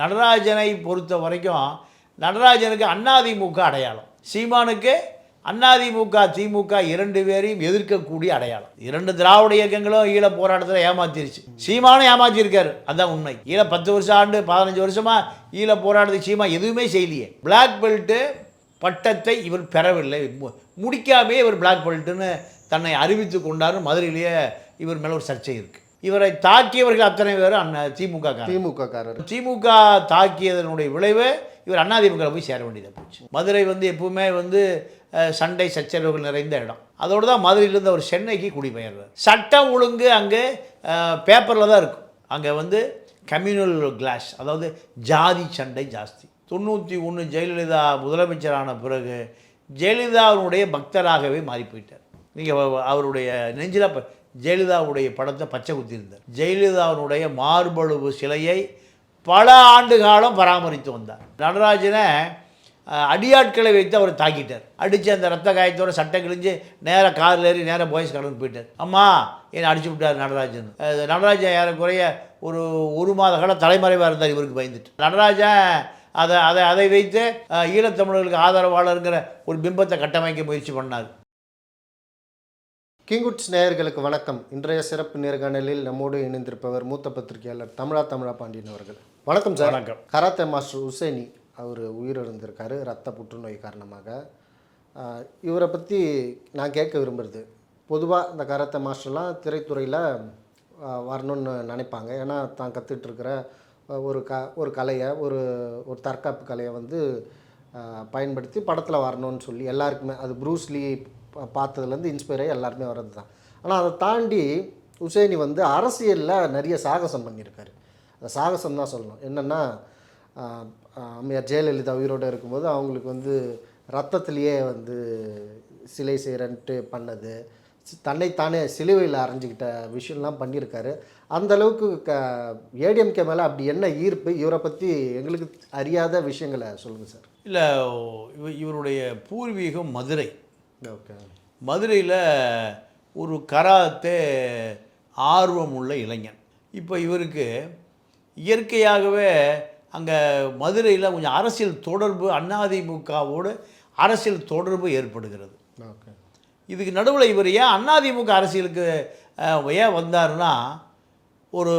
நடராஜனை பொறுத்த வரைக்கும் நடராஜனுக்கு அண்ணாதிமுக அடையாளம். சீமானுக்கு அண்ணாதிமுக திமுக இரண்டு பேரையும் எதிர்க்கக்கூடிய அடையாளம். இரண்டு திராவிட இயக்கங்களும் ஈழ போராட்டத்தில் ஏமாத்திருச்சு. சீமானும் ஏமாத்திருக்காரு. அதுதான் உண்மை. ஈழ பத்து வருஷம் ஆண்டு பதினஞ்சு வருஷமாக ஈழ போராட்டத்துக்கு சீமா எதுவுமே செய்யலையே. பிளாக் பெல்ட்டு பட்டத்தை இவர் பெறவில்லை. முடிக்காமே இவர் பிளாக் பெல்ட்டுன்னு தன்னை அறிவித்து கொண்டாரு. மதுரையிலேயே இவர் மேலே ஒரு சர்ச்சை இருக்குது இவரை தாக்கியவர்கள் அத்தனை பேரும் அண்ணா திமுக காரங்க. திமுக தாக்கியதனுடைய விளைவு இவர் அதிமுக போய் சேர வேண்டியதாக போச்சு. மதுரை வந்து எப்பவுமே வந்து சண்டை சச்சரவுகள் நிறைந்த இடம். அதோடு தான் மதுரையிலேருந்து அவர் சென்னைக்கு குடிபெயர்றார். சட்டம் ஒழுங்கு அங்கே பேப்பரில் தான் இருக்கும். அங்கே வந்து கம்யூனல் கிளாஷ் அதாவது ஜாதி சண்டை ஜாஸ்தி. தொண்ணூற்றி ஒன்று ஜெயலலிதா முதலமைச்சரான பிறகு ஜெயலலிதாவுடைய பக்தராகவே மாறி போயிட்டார். நீங்கள் அவருடைய நெஞ்சில் ஜெயலலிதாவுடைய படத்தை பச்சை குத்தியிருந்தார். ஜெயலலிதாவினுடைய மார்பளவு சிலையை பல ஆண்டு காலம் பராமரித்து வந்தார். நடராஜனை அடியாட்களை வைத்து அவர் தாக்கிட்டார். அடித்து அந்த ரத்த காயத்தோட சட்டை கிழிஞ்சு நேராக காரில் ஏறி நேராக பாய்ஸ் கடந்து போயிட்டார். அம்மா என்னை அடிச்சு விட்டார் நடராஜன். நடராஜன் ஏறக்குறைய ஒரு ஒரு மாத காலம் தலைமறைவாக இருந்தார் இவருக்கு பயந்துட்டு. நடராஜன் அதை அதை அதை வைத்து ஈழத்தமிழர்களுக்கு ஆதரவாளருங்கிற ஒரு பிம்பத்தை கட்டமைக்க முயற்சி பண்ணார். கிங்குட்ஸ் நேயர்களுக்கு வணக்கம். இன்றைய சிறப்பு நேர்காணலில் நம்மோடு இணைந்திருப்பவர் மூத்த பத்திரிகையாளர் தமிழா தமிழா பாண்டியன் அவர்கள். வணக்கம் சார். வணக்கம். கராத்தே மாஸ்டர் உசேனி அவர் உயிரிழந்திருக்காரு ரத்த புற்றுநோய் காரணமாக. இவரை பற்றி நான் கேட்க விரும்புறது பொதுவாக இந்த கராத்தே மாஸ்டர்லாம் திரைத்துறையில் வரணும்னு நினைப்பாங்க. ஏன்னா தான் கற்றுட்டு இருக்கிற ஒரு க ஒரு கலையை ஒரு ஒரு தற்காப்பு கலையை வந்து பயன்படுத்தி படத்தில் வரணும்னு சொல்லி எல்லாருக்குமே அது ப்ரூஸ்லி பார்த்ததுலேருந்து இன்ஸ்பயர் ஆகி எல்லாருமே வர்றது தான் ஆனால் அதை தாண்டி உசேனி வந்து அரசியலில் நிறைய சாகசம் பண்ணியிருக்காரு. அந்த சாகசம் தான் சொல்லணும். என்னென்னா அம்மையார் ஜெயலலிதா உயிரோடு இருக்கும்போது அவங்களுக்கு வந்து ரத்தத்திலேயே வந்து சிலை செய்கிறன்ட்டு பண்ணது. தன்னைத்தானே சிலுவையில் அரைஞ்சிக்கிட்ட விஷயம்லாம் பண்ணியிருக்காரு. அந்த அளவுக்கு க ஏடிஎம்கே மேலே அப்படி என்ன ஈர்ப்பு? இவரை பற்றி எங்களுக்கு அறியாத விஷயங்களை சொல்லுங்கள் சார். இல்லை இவருடைய பூர்வீகம் மதுரை. மதுரையில் ஒரு கராத்தே ஆர்வம் உள்ள இளைஞன். இப்போ இவருக்கு இயற்கையாகவே அங்கே மதுரையில் கொஞ்சம் அரசியல் தொடர்பு அதிமுகவோடு அரசியல் தொடர்பு ஏற்படுகிறது. ஓகே இதுக்கு நடுவில் இவர் ஏன் அதிமுக அரசியலுக்கு ஏன் வந்தாருன்னா ஒரு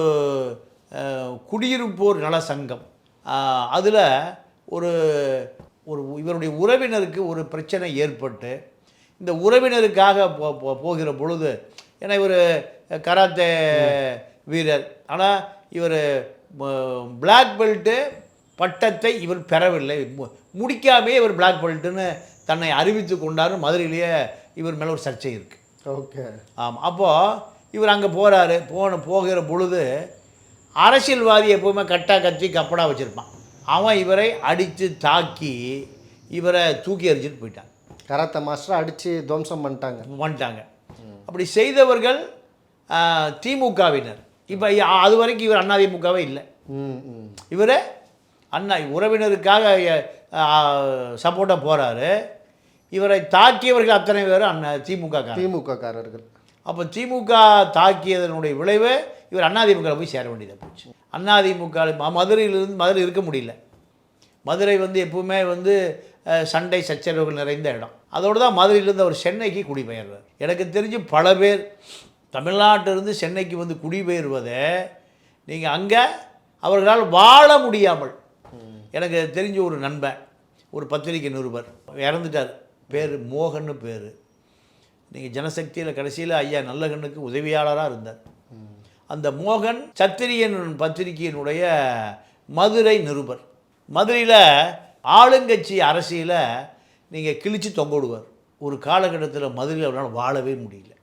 குடியிருப்போர் நல சங்கம். அதில் ஒரு ஒரு இவருடைய உறவினருக்கு ஒரு பிரச்சனை ஏற்பட்டு இந்த உறவினருக்காக போ போகிற பொழுது ஏன்னா இவர் கராத்தே வீரர். ஆனால் இவர் பிளாக் பெல்ட்டு பட்டத்தை இவர் பெறவில்லை. முடிக்காமே இவர் பிளாக் பெல்ட்டுன்னு தன்னை அறிவித்து கொண்டாரு. மதுரையிலேயே இவர் மேலே ஒரு சர்ச்சை இருக்குது ஓகே. ஆமாம் அப்போது இவர் அங்கே போகிறாரு போன போகிற பொழுது அரசியல்வாதி எப்போவுமே கட்டா கத்தி கப்படா வச்சுருப்பான். அவன் இவரை அடித்து தாக்கி இவரை தூக்கி எறிஞ்சிட்டு போயிட்டான். கராத்தே மாஸ்டர் அடித்து துவம்சம் பண்ணிட்டாங்க. வந்துட்டாங்க. அப்படி செய்தவர்கள் திமுகவினர். இப்போ அது வரைக்கும் இவர் அதிமுகவே இல்லை. இவர் அண்ணா உறவினருக்காக சப்போர்ட்டாக போகிறாரு இவரை தாக்கியவர்கள் அத்தனை பேரும் அண்ணா திமுக காரங்க. திமுக காரர்கள் அப்போ திமுக தாக்கியதனுடைய விளைவு இவர் அதிமுக போய் சேர வேண்டியதாக போச்சு. அதிமுக மதுரையிலிருந்து மதுரை இருக்க முடியல. மதுரை வந்து எப்பவுமே வந்து சண்டை சச்சரவுகள் நிறைந்த இடம். அதோடு தான் மதுரையிலேருந்து அவர் சென்னைக்கு குடிபெயர்றார் எனக்கு தெரிஞ்சு பல பேர் தமிழ்நாட்டிலிருந்து சென்னைக்கு வந்து குடிபெயர்வதை நீங்கள் அங்கே அவர்களால் வாழ முடியாமல் எனக்கு தெரிஞ்ச ஒரு நண்பன் ஒரு பத்திரிகை நிருபர் இறந்துட்டார். பேர் மோகன்னு பேர். நீங்கள் ஜனசக்தியில் கடைசியில் ஐயா நல்லகண்ணுக்கு உதவியாளராக இருந்தார். அந்த மோகன் சத்திரியன் பத்திரிகையினுடைய மதுரை நிருபர். மதுரையில் ஆளுங்கட்சி அரசியலை நீங்கள் கிழிச்சு தொங்க விடுவார். ஒரு காலகட்டத்தில் மதுரையில் அவரால் வாழவே முடியல.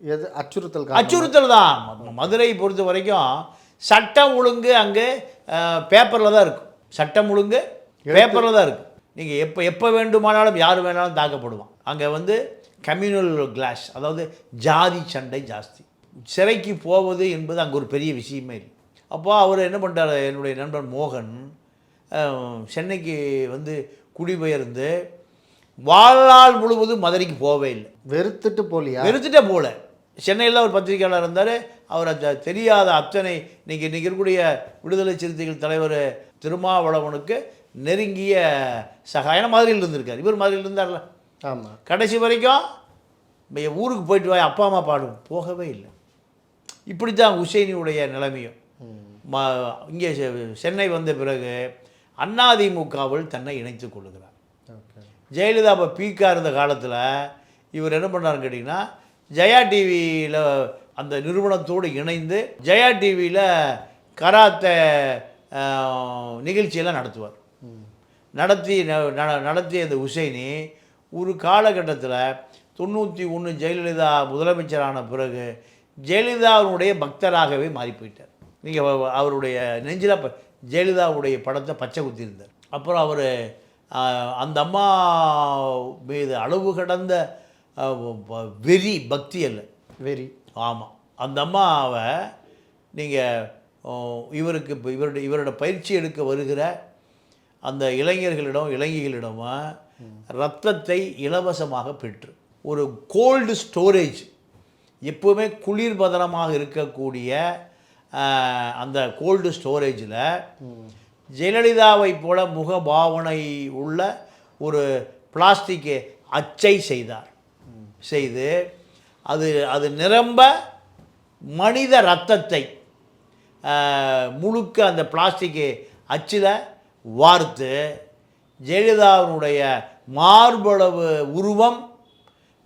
எது அச்சுறுத்தல்? அச்சுறுத்தல் தான். ம- மதுரையை பொறுத்த வரைக்கும் சட்டம் ஒழுங்கு அங்கே பேப்பரில் தான் இருக்கும். சட்டம் ஒழுங்கு பேப்பரில் தான் இருக்கும். நீங்கள் எப்போ எப்போ வேண்டுமானாலும் யார் வேணாலும் தாக்கப்படுவான். அங்கே வந்து கம்யூனல் கிளாஷ் அதாவது ஜாதி சண்டை ஜாஸ்தி. சிறைக்கு போவது என்பது அங்கே ஒரு பெரிய விஷயமே இல்லை. அப்போ அவர் என்ன பண்ணிட்டார் என்னுடைய நண்பன் மோகன் சென்னைக்கு வந்து குடிபெயர்ந்து வாழ்நாள் முழுவதும் மதுரைக்கு போகவே இல்லை. வெறுத்துட்டு போலியா? வெறுத்துட்டே போல சென்னையில் ஒரு பத்திரிகையாளர் இருந்தார். அவர் அந்த தெரியாத அத்தனை இன்னைக்கு இன்னைக்கு இருக்கக்கூடிய விடுதலை சிறுத்தைகள் தலைவர் திருமாவளவனுக்கு நெருங்கிய சகாயம். மதுரையில் இருந்திருக்கார். இவர் மதுரையில் இருந்தார்ல. ஆமாம் கடைசி வரைக்கும் என் ஊருக்கு போயிட்டு வா அப்பா அம்மா பாடும். போகவே இல்லை. இப்படி தான் உசைனியுடைய நிலைமையும். ம. இங்கே சென்னை வந்த பிறகு அதிமுகவில் தன்னை இணைத்துக் கொள்கிறார். ஜெயலலிதா அப்போ பீக்காக இருந்த காலத்தில் இவர் என்ன பண்ணாருன்னு கேட்டிங்கன்னா ஜெயா டிவியில் அந்த நிறுவனத்தோடு இணைந்து ஜெயா டிவியில் கராத்தே நிகழ்ச்சியெல்லாம் நடத்துவார். நடத்தி ந- நடத்திய அந்த உசைனி. ஒரு காலகட்டத்தில் தொண்ணூற்றி ஒன்று ஜெயலலிதா முதலமைச்சரான பிறகு ஜெயலலிதாவுடைய பக்தராகவே மாறி போயிட்டார் நீங்கள் அவருடைய நெஞ்சில் ப- ஜெயலலிதாவுடைய படத்தை பச்சை குத்தியிருந்தார். அப்புறம் அவர் அந்த அம்மா மீது அளவு கடந்த வெறி பக்தி அல்ல. வெரி ஆமாம் அந்த அம்மாவை நீங்கள் இவருக்கு இப்போ இவருடைய இவரோட பயிற்சி எடுக்க வருகிற அந்த இளைஞர்களிடம் இளைஞர்களிடமும் ரத்தத்தை இலவசமாக பெற்று ஒரு கோல்டு ஸ்டோரேஜ் எப்போவுமே குளிர்பதனமாக இருக்கக்கூடிய அந்த கோல்டு ஸ்டோரேஜில் ஜெயலலிதாவை போல முகபாவனை உள்ள ஒரு பிளாஸ்டிக் அச்சை செய்தார். செய்து அது அது நிரம்ப மனித ரத்தத்தை முழுக்க அந்த பிளாஸ்டிக் அச்சில் வார்த்து ஜெயலலிதாவினுடைய மார்பளவு உருவம்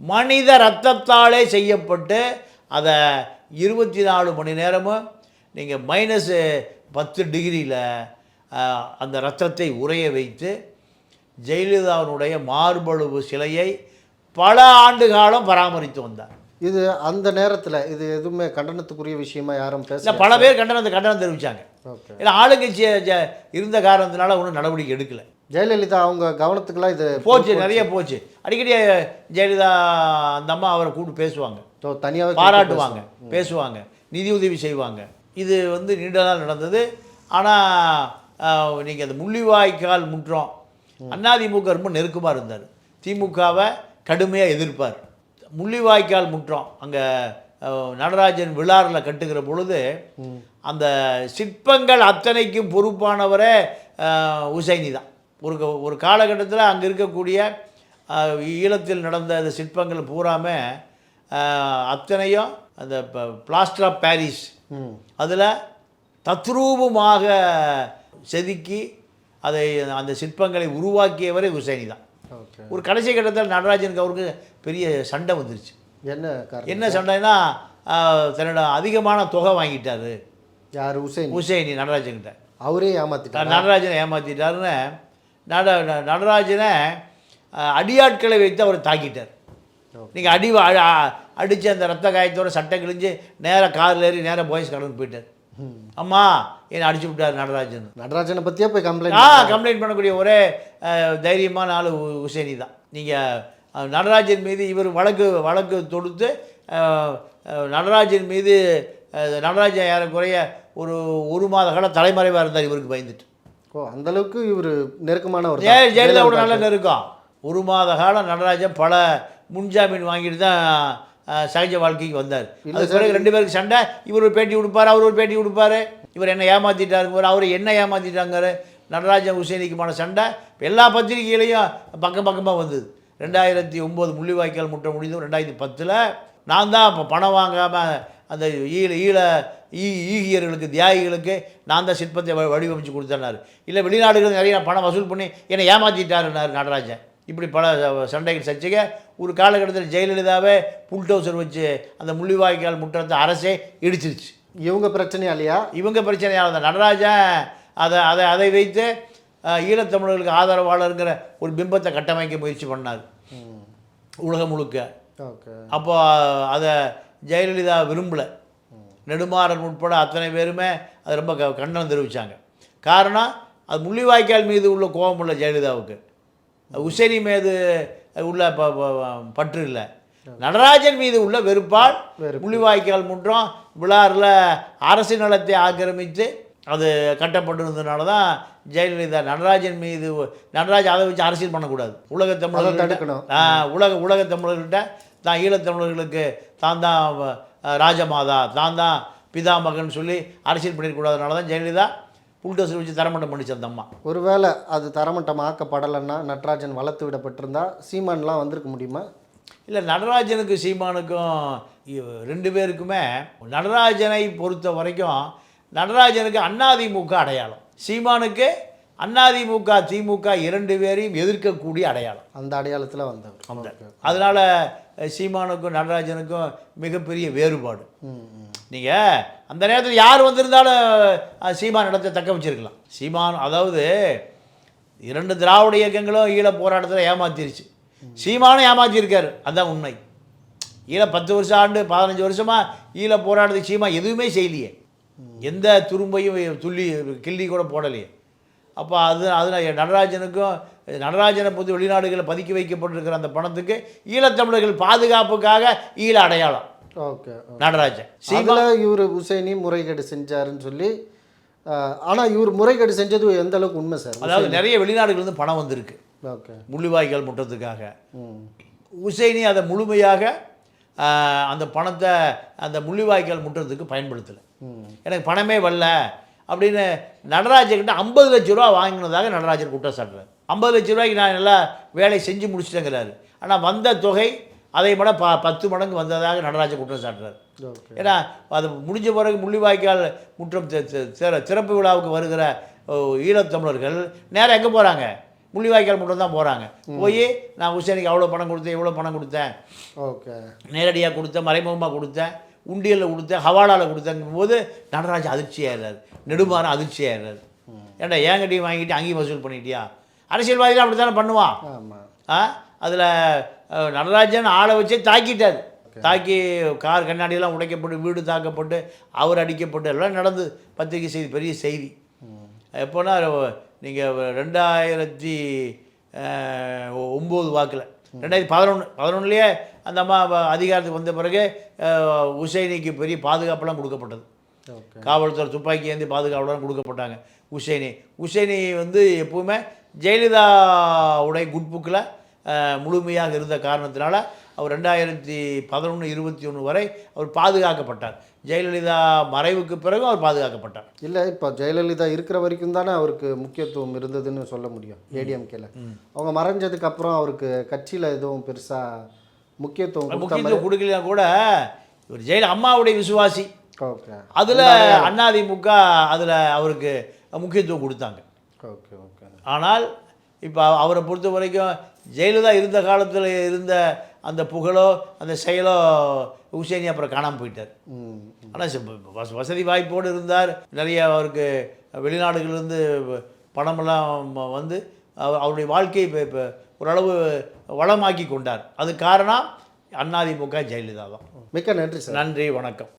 மனித ரத்தத்தாலே செய்யப்பட்டு அதை இருபத்தி நாலு மணி நேரமும் நீங்கள் மைனஸு பத்து டிகிரியில் அந்த ரத்தத்தை உறைய வைத்து ஜெயலலிதாவினுடைய மார்பளவு சிலையை பல ஆண்டு காலம் பராமரித்து வந்தார். இது அந்த நேரத்தில் இது எதுவுமே கண்டனத்துக்குரிய விஷயமா யாரும் பேச பல பேர் கண்டனத்தை கண்டனம் தெரிவித்தாங்க ஏன்னா ஆளுங்கட்சி இருந்த காரணத்தினால ஒன்றும் நடவடிக்கை எடுக்கலை. ஜெயலலிதா அவங்க கவனத்துக்குலாம் இது போச்சு நிறைய போச்சு. அடிக்கடி ஜெயலலிதா அந்த அம்மா அவரை கூப்பிட்டு பேசுவாங்க. தனியாகவே பாராட்டுவாங்க பேசுவாங்க. நிதி உதவி செய்வாங்க. இது வந்து நீண்ட நாள் நடந்தது. ஆனால் நீங்கள் அந்த முள்ளிவாய்க்கால் முற்றம். அதிமுக ரொம்ப நெருக்கமாக இருந்தார். திமுகவை கடுமையாக எதிர்ப்பார். முள்ளிவாய்க்கால் முற்றம் அங்கே நடராஜன் விழாரில் கட்டுகிற பொழுது அந்த சிற்பங்கள் அத்தனைக்கும் பொறுப்பானவரே உசைனி தான். ஒரு ஒரு காலகட்டத்தில் அங்கே இருக்கக்கூடிய ஈழத்தில் நடந்த அந்த சிற்பங்கள் பூராமே அத்தனையும் அந்த பிளாஸ்டர் ஆஃப் பாரிஸ். அதில் தத்ரூபமாக செதுக்கி அதை அந்த சிற்பங்களை உருவாக்கியவரே உசைனி தான். ஒரு கடைசி கட்டத்தில் நடராஜனுக்கு அவருக்கு பெரிய சண்டை வந்துருச்சு. என்ன என்ன சண்டைனா ஆஹ், தன்னோட அதிகமான தொகை வாங்கிட்டாரு. யார்? உசைன் உசைனி நடராஜன்கிட்ட. அவரே ஏமாத்திட்டார்? நடராஜனை ஏமாத்திட்டாருன்னு நட நடராஜனை அடியாட்களை வைத்து அவர் தாக்கிட்டார். நீங்கள் அடி அடித்து அந்த ரத்த காயத்தோட சட்டை கிழிஞ்சு நேராக காரில் ஏறி நேராக பாய்ஸ் கடந்து போயிட்டார். அம்மா என்னை அடிச்சு விட்டார் நடராஜன். நடராஜனை பற்றியே போய் ஆ கம்ப்ளைண்ட் கம்ப்ளைண்ட் பண்ணக்கூடிய ஒரே தைரியமான ஆள் உசேனி தான். நீங்கள் நடராஜன் மீது இவர் வழக்கு வழக்கு தொடுத்து நடராஜன் மீது அஹ், நடராஜன் ஏறக்குறைய ஒரு ஒரு மாத காலம் தலைமறைவாக இருந்தார் இவருக்கு பயந்துட்டு. ஓ அந்த அளவுக்கு இவர் நெருக்கமானவர் ஜெய தான். ஜெயலலிதாவோட நல்ல நெருக்கம். ஒரு மாத காலம் நடராஜன் பல முன்ஜாமீன் வாங்கிட்டு தான் சகஜ வாழ்க்கைக்கு வந்தார். அதுக்கு பிறகு ரெண்டு பேருக்கு சண்டை. இவர் ஒரு பேட்டி கொடுப்பார் அவர் ஒரு பேட்டி கொடுப்பாரு. இவர் என்ன ஏமாத்திட்டாருங்க அவர் என்ன ஏமாத்திட்டாங்காரு நடராஜன் உசேனிக்குமான சண்டை. எல்லா பத்திரிகைகளையும் பக்கம் பக்கமாக வந்தது. ரெண்டாயிரத்தி ஒம்பது முள்ளிவாய்க்கால் முட்டை முடிந்தது ரெண்டாயிரத்தி பத்தில் நான் தான் இப்போ பணம் வாங்காமல் அந்த ஈழ ஈழ ஈ ஈகியர்களுக்கு தியாகிகளுக்கு நான் தான் சிற்பத்தை வடிவமைச்சு கொடுத்தேன்னாரு. இல்லை வெளிநாடுகள் நிறைய பணம் வசூல் பண்ணி என்னை ஏமாற்றிட்டாருன்னாரு நடராஜன். இப்படி பல சண்டைகள் சர்ச்சைங்க ஒரு காலகட்டத்தில் ஜெயலலிதாவே புல்டோசர் வச்சு அந்த முள்ளிவாய்க்கால் முற்றத்தை அரசே இடிச்சிருச்சு. இவங்க பிரச்சனையா இல்லையா இவங்க பிரச்சனையாக இருந்த நடராஜன் அதை அதை அதை வைத்து ஈழத்தமிழர்களுக்கு ஆதரவாளருங்கிற ஒரு பிம்பத்தை கட்டமைக்க முயற்சி பண்ணார். உலகம் முழுக்க. ஓகே. அப்போ அதை ஜெயலலிதா விரும்பலை. நெடுமாறன் உட்பட அத்தனை பேருமே அது ரொம்ப க கண்டனம் தெரிவித்தாங்க காரணம் அது முள்ளிவாய்க்கால் மீது உள்ள கோபம் இல்லை ஜெயலலிதாவுக்கு. உசேனி மீது உள்ள பற்று இல்லை. நடராஜன் மீது உள்ள வெறுப்பால் வெறுப்பு. முள்ளிவாய்க்கால் முன்றம் விழாரில் அரசு நிலத்தை ஆக்கிரமித்து அது கட்டப்பட்டிருந்ததுனால தான் ஜெயலலிதா நடராஜன் மீது நடராஜன் அதை வச்சு அரசியல் பண்ணக்கூடாது. தமிழர்கள்ட்ட தடுக்கணும். உலக உலகத் தமிழர்கள்ட்ட தான் ஈழத்தமிழர்களுக்கு தான் தான் ராஜமாதா தான் தான் பிதாமகன் சொல்லி அரசியல் பண்ணிடக்கூடாதனால தான் ஜெயலலிதா புல்டோசர் வச்சு தரமட்டம் பண்ணிச்சு அந்த அம்மா. ஒருவேளை அது தரமட்டம் ஆக்கப்படலைன்னா நட்ராஜன் வளர்த்து விடப்பட்டிருந்தா சீமான்லாம் வந்திருக்க முடியுமா? இல்லை நடராஜனுக்கு சீமானுக்கும் ரெண்டு பேருக்குமே நடராஜனை பொறுத்த வரைக்கும் நடராஜனுக்கு அண்ணாதிமுக அடையாளம். சீமானுக்கு அண்ணாதிமுக திமுக இரண்டு பேரையும் எதிர்க்கக்கூடிய அடையாளம். அந்த அடையாளத்தில் வந்தவர். அதனால் சீமானுக்கும் நடராஜனுக்கும் மிகப்பெரிய வேறுபாடு. நீங்கள் அந்த நேரத்தில் யார் வந்திருந்தாலும் சீமான் இடத்தை தக்க வச்சிருக்கலாம். சீமான் அதாவது இரண்டு திராவிட இயக்கங்களும் ஈழ போராட்டத்தில் ஏமாத்திருச்சு. சீமானும் ஏமாத்திருக்காரு. அதுதான் உண்மை. ஈழ பத்து வருஷம் ஆண்டு பதினஞ்சு வருஷமாக ஈழ போராட்டத்துக்கு சீமா எதுவுமே செய்யலையே. எந்த துரும்பையும் துள்ளி கிள்ளி கூட போடலையே. அப்போ அது அதில் நடராஜனுக்கும் நடராஜனை பொறுத்து வெளிநாடுகளில் பதுக்கி வைக்கப்பட்டிருக்கிற அந்த பணத்துக்கு ஈழத்தமிழர்கள் பாதுகாப்புக்காக ஈழ அடையாளம். ஓகே நடராஜன். சீமா இவர் உசைனி முறைகேடு செஞ்சாருன்னு சொல்லி ஆஹ், ஆனா இவர் முறைகேடு செஞ்சது எந்த அளவுக்கு உண்மை சார்? அதாவது நிறைய வெளிநாடுகள்லேருந்து பணம் வந்திருக்கு. ஓகே. முள்ளிவாய்க்கால் முட்டத்துக்காக ம். உசைனி அதை முழுமையாக அந்த பணத்தை அந்த முள்ளிவாய்க்கால் முட்டுறதுக்கு பயன்படுத்தலை. எனக்கு பணமே வரல அப்படின்னு நடராஜன்கிட்ட ஐம்பது லட்ச ரூபா வாங்கினதாக நடராஜன் குற்றம் சாட்டுறாரு ஐம்பது லட்ச ரூபாய்க்கு நான் நல்லா வேலை செஞ்சு முடிச்சிட்டேங்கிறாரு. ஆனால் வந்த தொகை அதை விட ப பத்து மடங்கு வந்ததாக நடராஜன் குற்றம் சாட்டுறாரு ஏன்னா அது முடிஞ்ச பிறகு முள்ளிவாய்க்கால் முற்றம் திறப்பு விழாவுக்கு வருகிற ஈழத்தமிழர்கள் நேரா எங்கே போகிறாங்க முள்ளிவாய்க்கால் முற்றம் தான் போகிறாங்க போய் நான் உசேனிக்கு அவ்வளோ பணம் கொடுத்தேன் இவ்வளோ பணம் கொடுத்தேன். ஓகே. நேரடியாக கொடுத்தேன் மறைமுகமாக கொடுத்தேன் உண்டியலில் கொடுத்தேன் ஹவாலாவில் கொடுத்தேங்கும் போது நடராஜன் அதிர்ச்சியாகிறார் நெடுமாறன் அதிர்ச்சியாகிறார் ஏன்டா ஏங்கட்டியும் வாங்கிட்டு அங்கேயும் வசூல் பண்ணிட்டியா? அரசியல்வாதிகள் அப்படி தானே பண்ணுவான் ஆ அதில் நடராஜன் ஆளை வச்சே தாக்கிட்டார். தாக்கி கார் கண்ணாடியெல்லாம் உடைக்கப்பட்டு வீடு தாக்கப்பட்டு அவர் அடிக்கப்பட்டு எல்லாம் நடந்தது பத்திரிகை செய்தி பெரிய செய்தி. எப்போனா நீங்கள் ரெண்டாயிரத்தி ஒம்பது வாக்கில் ரெண்டாயிரத்தி பதினொன்று பதினொன்றுலேயே அந்த அம்மா அதிகாரத்துக்கு வந்த பிறகு உசைனிக்கு பெரிய பாதுகாப்பெல்லாம் கொடுக்கப்பட்டது. காவல்துறை துப்பாக்கி ஏந்தி பாதுகாவலரும் கொடுக்கப்பட்டாங்க உசேனி. உசேனி வந்து எப்பவுமே ஜெயலலிதாவுடைய குட்புக்கில் முழுமையாக இருந்த காரணத்தினால அவர் ரெண்டாயிரத்தி பதினொன்று இருபத்தி ஒன்று வரை அவர் பாதுகாக்கப்பட்டார். ஜெயலலிதா மறைவுக்கு பிறகும் அவர் பாதுகாக்கப்பட்டார். இல்லை இப்போ ஜெயலலிதா இருக்கிற வரைக்கும் தானே அவருக்கு முக்கியத்துவம் இருந்ததுன்னு சொல்ல முடியும் ஏடிஎம்கேல. அவங்க மறைஞ்சதுக்கு அப்புறம் அவருக்கு கட்சியில் எதுவும் பெருசாக முக்கியத்துவம் முக்கியத்துவம் கொடுக்கலையா கூட இவர் ஜெயல அம்மாவுடைய விசுவாசி. ஓகே. அதில் அதிமுக அதில் அவருக்கு முக்கியத்துவம் கொடுத்தாங்க. Okay okay. ஆனால் இப்போ அவரை பொறுத்த வரைக்கும் ஜெயலலிதா இருந்த காலத்தில் இருந்த அந்த புகழோ அந்த செயலோ உசேனி அப்புறம் காணாமல் போயிட்டார். ஆனால் வசதி வாய்ப்போடு இருந்தார். நிறைய அவருக்கு வெளிநாடுகளிலிருந்து பணமெல்லாம் வந்து அவ- அவருடைய வாழ்க்கையை இப்போ இப்போ ஓரளவு வளமாக்கி கொண்டார். அது காரணம் அண்ணாதிமுக ஜெயலலிதா தான் மிக்க நன்றி சார். நன்றி வணக்கம்.